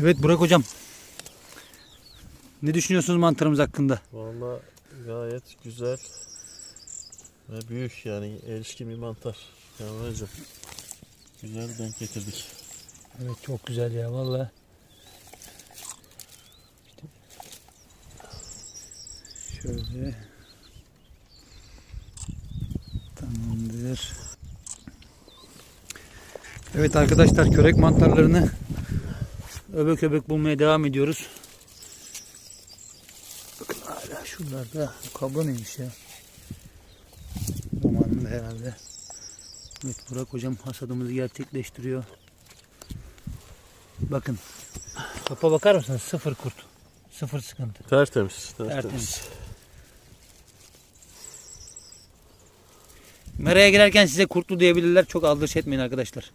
Evet Burak hocam. Ne düşünüyorsunuz mantarımız hakkında? Valla gayet güzel ve büyük yani erişkin bir mantar. Yani hocam güzel denk getirdik. Evet çok güzel ya vallahi. Şöyle. Tamamdır. Evet arkadaşlar körek mantarlarını öbek öbek bulmaya devam ediyoruz. Bakın hala şuralarda kablo neymiş ya? Zamanında herhalde. Evet Burak hocam hasadımızı gerçekleştiriyor. Bakın. Topa bakar mısınız? Sıfır kurt. Sıfır sıkıntı. Tertemiz. Tertemiz. Tertemiz. Meraya girerken size kurtlu diyebilirler. Çok aldırış etmeyin arkadaşlar.